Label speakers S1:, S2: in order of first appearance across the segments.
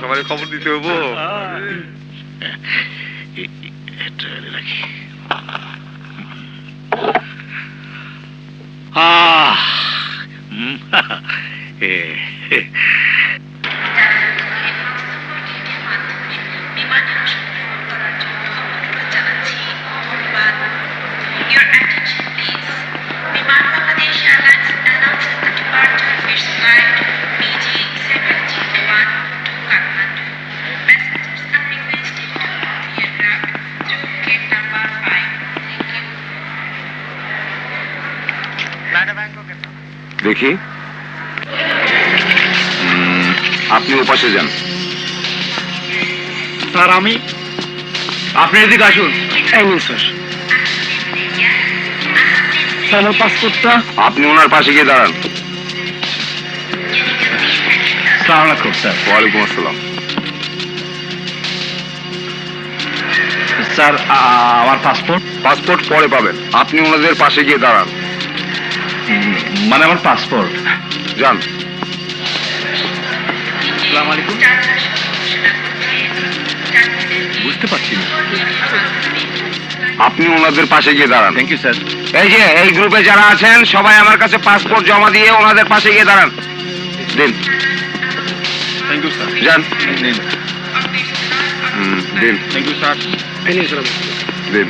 S1: সবাই খবর দিতে হব
S2: রাখি আহ
S1: দেখি। আপনি ওপাশে যান।
S2: স্যার আমি আপনি এদিকে আসুন।
S3: স্যার। স্যার আমার পাসপোর্টটা
S1: আপনি ওনার পাশে গিয়ে দাঁড়ান।
S2: সালাম আলাইকুম স্যার।
S1: ওয়ালাইকুম আসসালাম।
S2: স্যার আমার পাসপোর্ট
S1: পাসপোর্ট পরে পাবেন। আপনি ওনাদের পাশে গিয়ে দাঁড়ান।
S2: মানে আমার পাসপোর্ট
S1: যান
S2: সালাম আলাইকুম। বুঝতে পারছি না।
S1: আপনি ওনাদের পাশে গিয়ে দাঁড়ান।
S2: থ্যাংক ইউ স্যার
S1: এই যে এই গ্রুপে যারা আছেন সবাই আমার কাছে পাসপোর্ট জমা দিয়ে ওনাদের পাশে গিয়ে দাঁড়ান। দিন।
S2: থ্যাংক ইউ স্যার
S1: যান দিন।
S2: থ্যাংক ইউ স্যার
S3: এই স্যার
S1: দিন।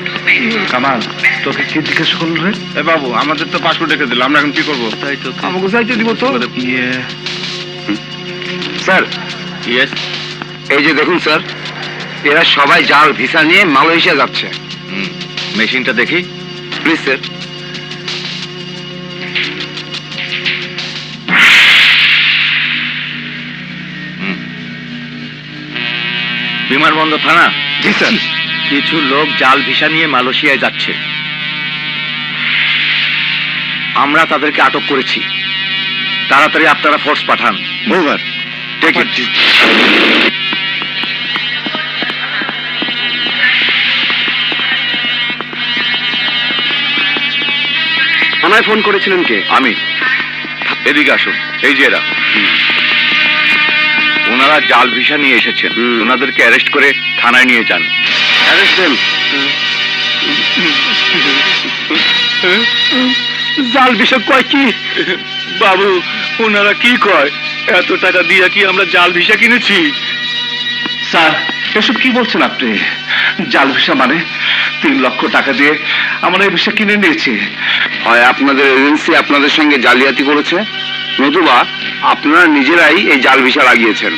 S2: কামাল তোকে কি জিজ্ঞেস করল রে?
S1: এ বাবু আমাদের তো পাসপোর্ট রেখে দিল আমরা এখন কি করব?
S2: তাই তো
S3: আমাকে চাইতে দিব তো।
S2: ইয়ে।
S1: স্যার
S2: ইয়েস
S1: এই যে দেখুন স্যার এরা সবাই জাল ভিসা নিয়ে মালয়েশিয়া যাচ্ছে।
S2: মেশিনটা দেখি।
S1: Please sir.
S2: বিমানবন্দর থানা?
S1: জি স্যার।
S2: কিছু লোক জাল ভিসা নিয়ে মালয়েশিয়ায় যাচ্ছে। আমরা তাদেরকে আটক করেছি। তাড়াতাড়ি আপনারা ফোর্স পাঠান।
S1: ওভার টেক ইট
S3: আমায় ফোন করেছিলেন কে?
S2: আমি। এদিকে আসুন। এই যে এরা। ওনারা জাল ভিসা নিয়ে এসেছেন। ওনাদেরকে অ্যারেস্ট করে থানায় নিয়ে যান।
S1: দেম
S3: জাল বিষয় কয় কি?
S2: বাবু ওনারা কি কয়? এত টাকা দিয়ে কি আমরা জাল ভিসা কিনেছি? স্যার এসব কি বলছেন আপনি? জাল ভিসা মানে তিন লক্ষ টাকা দিয়ে আমরা এই ভিসা কিনে নিয়েছি।
S1: হয় আপনাদের এজেন্সি আপনাদের সঙ্গে জালিয়াতি করেছে? নতুবা আপনারা নিজেরাই এই জাল ভিসা লাগিয়েছেন।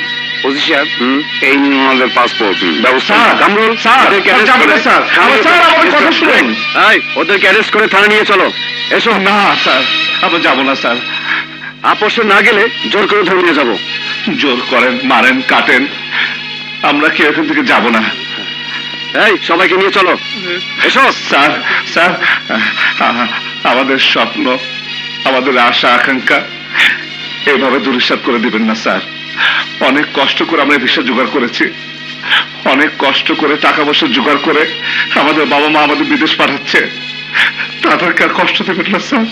S1: ওসি সাহেব এই নিন ওনাদের পাসপোর্ট ব্যবস্থা
S2: স্যার,
S1: কামরুল ওদেরকে arrest
S2: না,
S1: করে-।
S2: আমার- স্যার, আমার কথা শুনুন।
S1: এই, ওদেরকে অ্যারেস্ট করে থানা নিয়ে চলো।
S2: এসব না স্যার আমরা যাব না স্যার।
S1: আপোষে না গেলে জোর করে ধরে নিয়ে যাব।
S2: জোর করেন মারেন কাটেন। আমরা কি এখান থেকে যাব না।
S1: এই সবাইকে নিয়ে চলো।
S2: এসো। স্যার স্যার আ- আমাদের স্বপ্ন আমাদের আশা আকাঙ্ক্ষা এইভাবে দুরিশ্বাত করে দিবেন না স্যার। অনেক কষ্ট করে আমরা ভিসা জোগাড় করেছি। অনেক কষ্ট করে টাকা পয়সা জোগাড় করে আমাদের বাবা মা আমাদের বিদেশ পাঠাচ্ছে। তাদেরকে আর কষ্ট দেবেন না স্যার।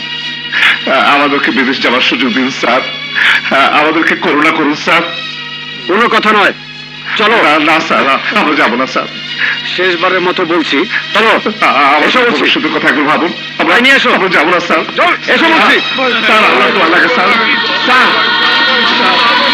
S2: আমাদেরকে বিদেশ যাওয়ার সুযোগ দিন স্যার। আমাদেরকে করুণা করুন স্যার।
S1: কোনো কথা নয়। চলো।
S2: না স্যার আমরা যাব না স্যার।
S1: শেষবারের মতো বলছি। চলো এসো বলছি।
S2: ভবিষ্যতের কথা একবার ভাবুন। আমরা
S1: নিয়ে এসো।
S2: আমরা যাব না স্যার।
S1: এসো বলছি।
S2: স্যার আল্লাহ তো স্যার। স্যার।